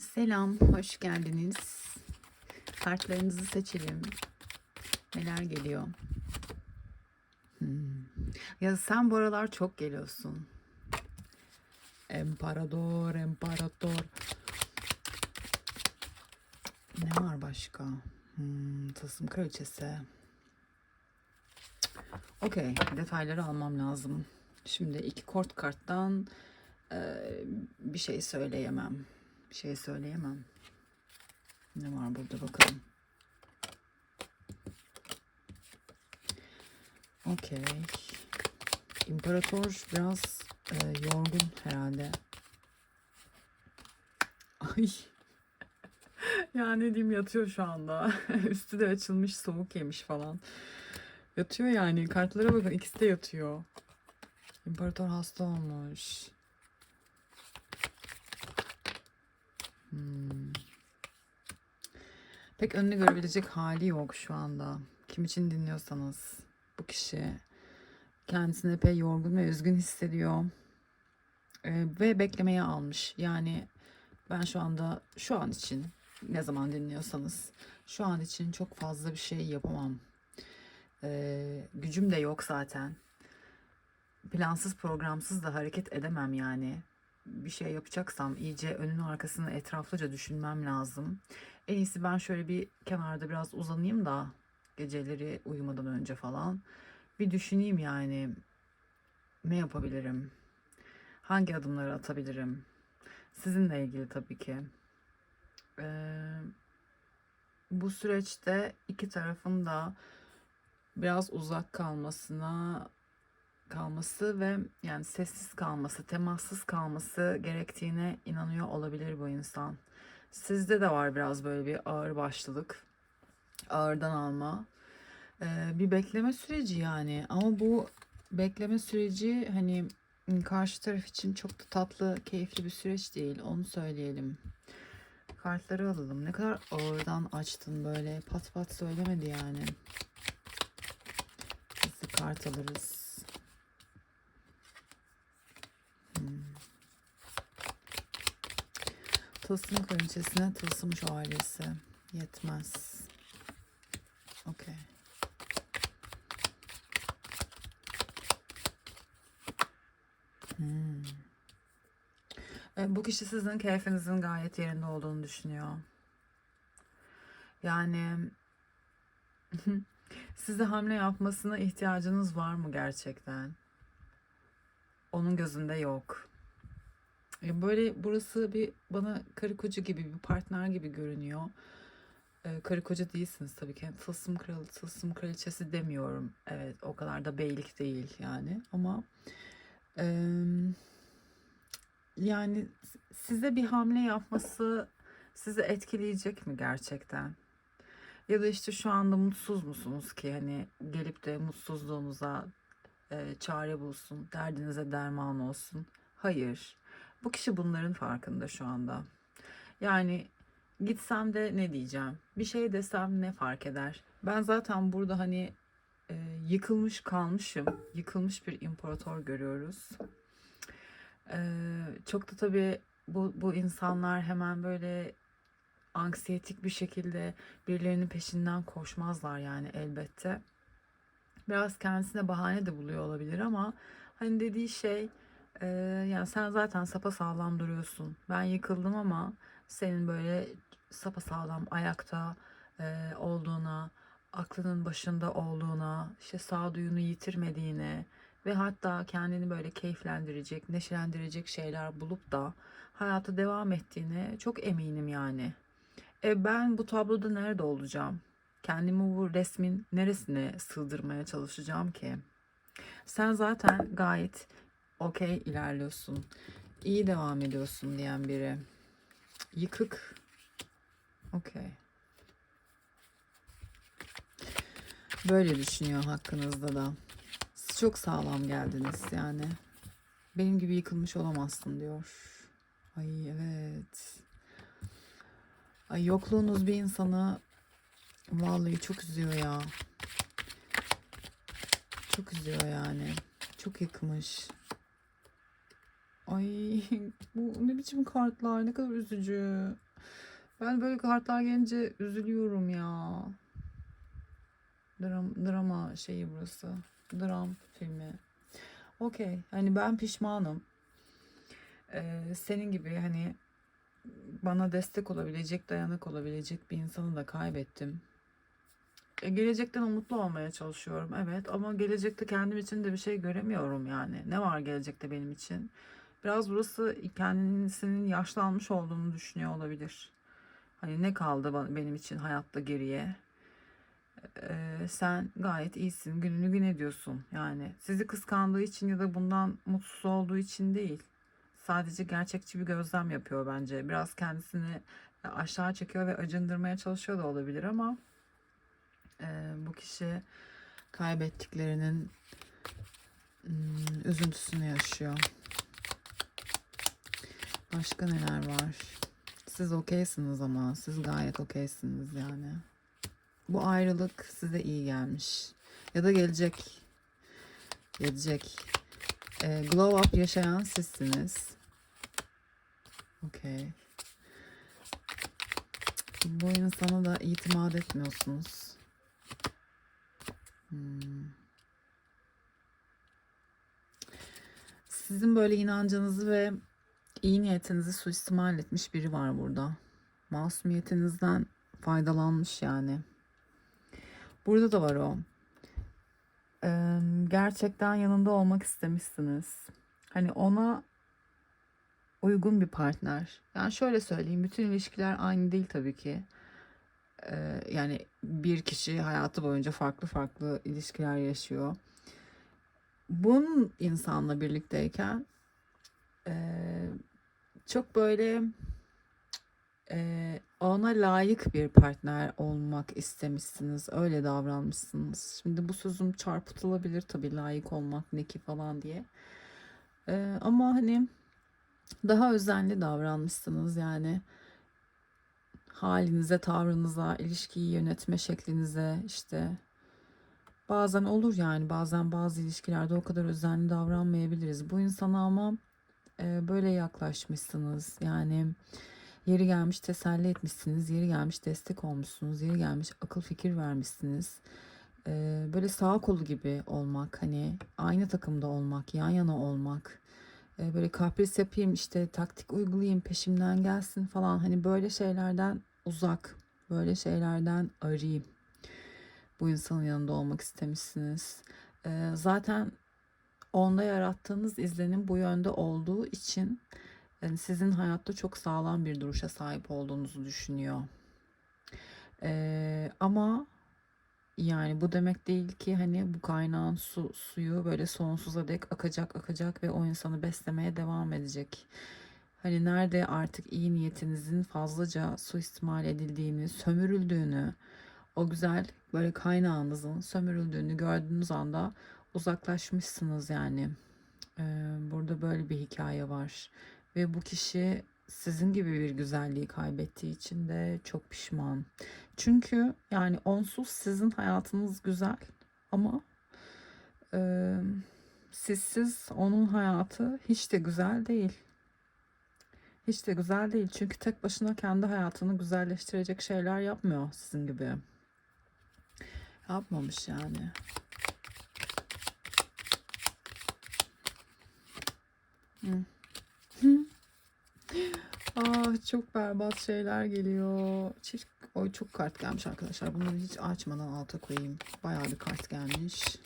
Selam, hoş geldiniz. Kartlarınızı seçelim. Neler geliyor? Hmm. Ya sen bu aralar çok geliyorsun. Emperador, imparator. Ne var başka? Hmm, Tılsım kraliçesi. Okey, detayları almam lazım. Şimdi iki kort karttan eee, bir şey söyleyemem. Bir şey söyleyemem. Ne var burada bakalım. Okey. İmparator biraz e, yorgun herhalde. Ay. ya ne diyeyim yatıyor şu anda. Üstü de açılmış soğuk yemiş falan. Yatıyor yani. Kartlara bakın ikisi de yatıyor. İmparator hasta olmuş. Pek önünü görebilecek hali yok şu anda. Kim için dinliyorsanız bu kişi kendisini epey yorgun ve üzgün hissediyor. Ee, ve beklemeye almış. Yani ben şu anda şu an için ne zaman dinliyorsanız şu an için çok fazla bir şey yapamam. Ee, gücüm de yok zaten. Plansız programsız da hareket edemem yani bir şey yapacaksam iyice önünü arkasını etraflıca düşünmem lazım. En iyisi ben şöyle bir kenarda biraz uzanayım da geceleri uyumadan önce falan bir düşüneyim yani ne yapabilirim? Hangi adımları atabilirim? Sizinle ilgili tabii ki. Ee, bu süreçte iki tarafın da biraz uzak kalmasına kalması ve yani sessiz kalması, temassız kalması gerektiğine inanıyor olabilir bu insan. Sizde de var biraz böyle bir ağır başlılık, ağırdan alma. Ee, bir bekleme süreci yani ama bu bekleme süreci hani karşı taraf için çok da tatlı, keyifli bir süreç değil. Onu söyleyelim. Kartları alalım. Ne kadar ağırdan açtın böyle pat pat söylemedi yani. Hızlı kart alırız. Tılsım kraliçesine tılsım şövalyesi. Yetmez. Okey. Hmm. E, Bu kişi sizin keyfinizin gayet yerinde olduğunu düşünüyor. Yani size hamle yapmasına ihtiyacınız var mı gerçekten? Onun gözünde yok. Böyle burası bir bana karı koca gibi bir partner gibi görünüyor. Ee, karı koca değilsiniz tabii ki. Tılsım kralı, tılsım kraliçesi demiyorum. Evet o kadar da beylik değil yani. Ama em, yani size bir hamle yapması sizi etkileyecek mi gerçekten? Ya da işte şu anda mutsuz musunuz ki hani gelip de mutsuzluğunuza e, çare bulsun, derdinize derman olsun? Hayır. Bu kişi bunların farkında şu anda. Yani gitsem de ne diyeceğim? Bir şey desem ne fark eder? Ben zaten burada hani e, yıkılmış kalmışım. Yıkılmış bir imparator görüyoruz. E, çok da tabii bu, bu insanlar hemen böyle anksiyetik bir şekilde birilerinin peşinden koşmazlar yani elbette. Biraz kendisine bahane de buluyor olabilir ama hani dediği şey ee, yani sen zaten sapasağlam duruyorsun. Ben yıkıldım ama senin böyle sapasağlam ayakta e, olduğuna, aklının başında olduğuna, işte sağduyunu yitirmediğine ve hatta kendini böyle keyiflendirecek, neşelendirecek şeyler bulup da hayata devam ettiğine çok eminim yani. E ben bu tabloda nerede olacağım? Kendimi bu resmin neresine sığdırmaya çalışacağım ki? Sen zaten gayet okey ilerliyorsun. İyi devam ediyorsun diyen biri. Yıkık. Okey. Böyle düşünüyor hakkınızda da. Siz çok sağlam geldiniz yani. Benim gibi yıkılmış olamazsın diyor. Ay evet. Ay yokluğunuz bir insanı vallahi çok üzüyor ya. Çok üzüyor yani. Çok yıkmış. Ay bu ne biçim kartlar ne kadar üzücü. Ben böyle kartlar gelince üzülüyorum ya. Dram, drama şeyi burası. Dram filmi. Okey. Hani ben pişmanım. Ee, senin gibi hani bana destek olabilecek, dayanak olabilecek bir insanı da kaybettim. E, gelecekten umutlu olmaya çalışıyorum. Evet ama gelecekte kendim için de bir şey göremiyorum yani. Ne var gelecekte benim için? Biraz burası kendisinin yaşlanmış olduğunu düşünüyor olabilir. Hani ne kaldı benim için hayatta geriye? Ee, sen gayet iyisin, gününü gün ediyorsun. Yani sizi kıskandığı için ya da bundan mutsuz olduğu için değil. Sadece gerçekçi bir gözlem yapıyor bence. Biraz kendisini aşağı çekiyor ve acındırmaya çalışıyor da olabilir ama e, bu kişi kaybettiklerinin hmm, üzüntüsünü yaşıyor. Başka neler var? Siz okeysiniz ama siz gayet okeysiniz yani. Bu ayrılık size iyi gelmiş. Ya da gelecek. Gelecek. Ee, glow up yaşayan sizsiniz. Okey. Bu insana da itimat etmiyorsunuz. Hmm. Sizin böyle inancınızı ve iyi niyetinizi suistimal etmiş biri var burada. Masumiyetinizden faydalanmış yani. Burada da var o. Ee, gerçekten yanında olmak istemişsiniz. Hani ona uygun bir partner. Yani şöyle söyleyeyim, bütün ilişkiler aynı değil tabii ki. Ee, yani bir kişi hayatı boyunca farklı farklı ilişkiler yaşıyor. Bunun insanla birlikteyken eee, çok böyle eee, ona layık bir partner olmak istemişsiniz. Öyle davranmışsınız. Şimdi bu sözüm çarpıtılabilir tabii layık olmak ne ki falan diye. Eee, ama hani daha özenli davranmışsınız yani halinize, tavrınıza, ilişkiyi yönetme şeklinize işte bazen olur yani bazen bazı ilişkilerde o kadar özenli davranmayabiliriz. Bu insana ama böyle yaklaşmışsınız. Yani yeri gelmiş teselli etmişsiniz, yeri gelmiş destek olmuşsunuz, yeri gelmiş akıl fikir vermişsiniz. Böyle sağ kolu gibi olmak, hani aynı takımda olmak, yan yana olmak, böyle kapris yapayım işte taktik uygulayayım peşimden gelsin falan hani böyle şeylerden uzak, böyle şeylerden arayayım. Bu insanın yanında olmak istemişsiniz. Zaten onda yarattığınız izlenim bu yönde olduğu için yani sizin hayatta çok sağlam bir duruşa sahip olduğunuzu düşünüyor. Ee, ama yani bu demek değil ki hani bu kaynağın su, suyu böyle sonsuza dek akacak akacak ve o insanı beslemeye devam edecek. Hani nerede artık iyi niyetinizin fazlaca suistimal edildiğini, sömürüldüğünü, o güzel böyle kaynağınızın sömürüldüğünü gördüğünüz anda uzaklaşmışsınız yani. Ee, burada böyle bir hikaye var. Ve bu kişi sizin gibi bir güzelliği kaybettiği için de çok pişman. Çünkü yani onsuz sizin hayatınız güzel ama e, sizsiz onun hayatı hiç de güzel değil. Hiç de güzel değil. Çünkü tek başına kendi hayatını güzelleştirecek şeyler yapmıyor sizin gibi. Yapmamış yani. Ah çok berbat şeyler geliyor. Çift oy çok kart gelmiş arkadaşlar. Bunları hiç açmadan alta koyayım. Bayağı bir kart gelmiş.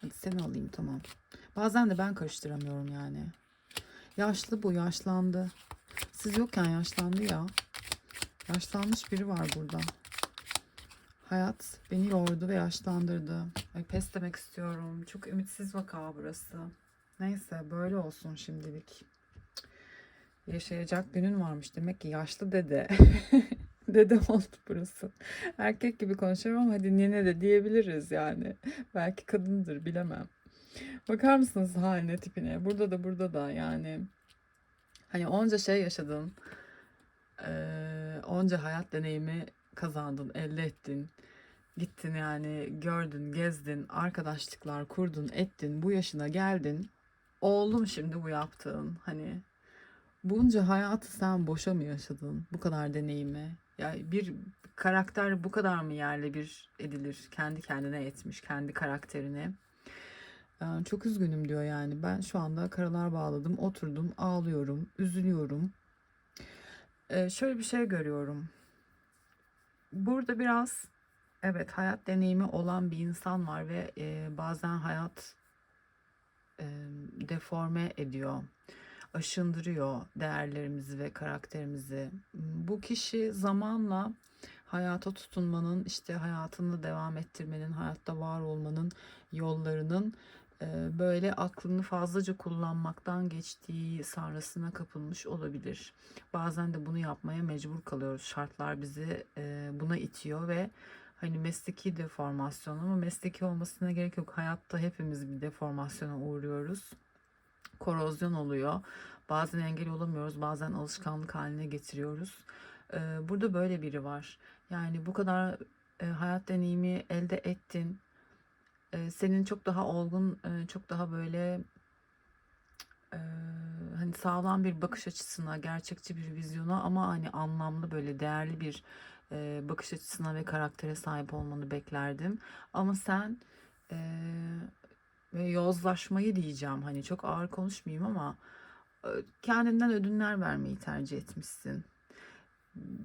Hadi seni alayım tamam. Bazen de ben karıştıramıyorum yani. Yaşlı bu yaşlandı. Siz yokken yaşlandı ya. Yaşlanmış biri var burada. Hayat beni yordu ve yaşlandırdı. Ay pes demek istiyorum. Çok ümitsiz vaka burası. Neyse böyle olsun şimdilik. Yaşayacak günün varmış. Demek ki yaşlı dede. dede oldu burası. Erkek gibi konuşuyorum ama hadi nene de diyebiliriz yani. Belki kadındır bilemem. Bakar mısınız haline tipine? Burada da burada da yani. Hani onca şey yaşadın. Ee, onca hayat deneyimi kazandın, elde ettin. Gittin yani gördün, gezdin, arkadaşlıklar kurdun, ettin. Bu yaşına geldin. Oldu mu şimdi bu yaptığın? Hani Bunca hayatı sen boşa mı yaşadın? Bu kadar deneyimi. Ya bir karakter bu kadar mı yerle bir edilir? Kendi kendine etmiş, kendi karakterini. Ee, Çok üzgünüm diyor yani. Ben şu anda karalar bağladım, oturdum, ağlıyorum, üzülüyorum. Ee, şöyle bir şey görüyorum. Burada biraz evet hayat deneyimi olan bir insan var ve e, bazen hayat deforme ediyor, aşındırıyor değerlerimizi ve karakterimizi. Bu kişi zamanla hayata tutunmanın, işte hayatını devam ettirmenin, hayatta var olmanın yollarının e, böyle aklını fazlaca kullanmaktan geçtiği sanrısına kapılmış olabilir. Bazen de bunu yapmaya mecbur kalıyoruz. Şartlar bizi e, buna itiyor ve hani mesleki deformasyon ama mesleki olmasına gerek yok. Hayatta hepimiz bir deformasyona uğruyoruz. Korozyon oluyor. Bazen engel olamıyoruz, bazen alışkanlık haline getiriyoruz. E, burada böyle biri var. Yani bu kadar e, hayat deneyimi elde ettin. E, senin çok daha olgun, e, çok daha böyle e, hani sağlam bir bakış açısına, gerçekçi bir vizyona ama hani anlamlı böyle değerli bir e, bakış açısına ve karaktere sahip olmanı beklerdim. Ama sen e, yozlaşmayı diyeceğim hani çok ağır konuşmayayım ama e, kendinden ödünler vermeyi tercih etmişsin.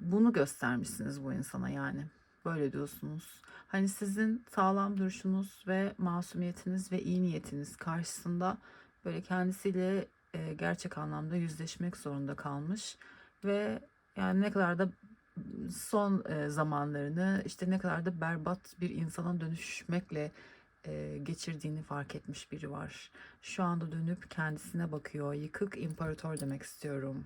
Bunu göstermişsiniz bu insana yani. Böyle diyorsunuz. Hani sizin sağlam duruşunuz ve masumiyetiniz ve iyi niyetiniz karşısında böyle kendisiyle e, gerçek anlamda yüzleşmek zorunda kalmış ve yani ne kadar da son e, zamanlarını işte ne kadar da berbat bir insana dönüşmekle e, geçirdiğini fark etmiş biri var. Şu anda dönüp kendisine bakıyor. Yıkık imparator demek istiyorum.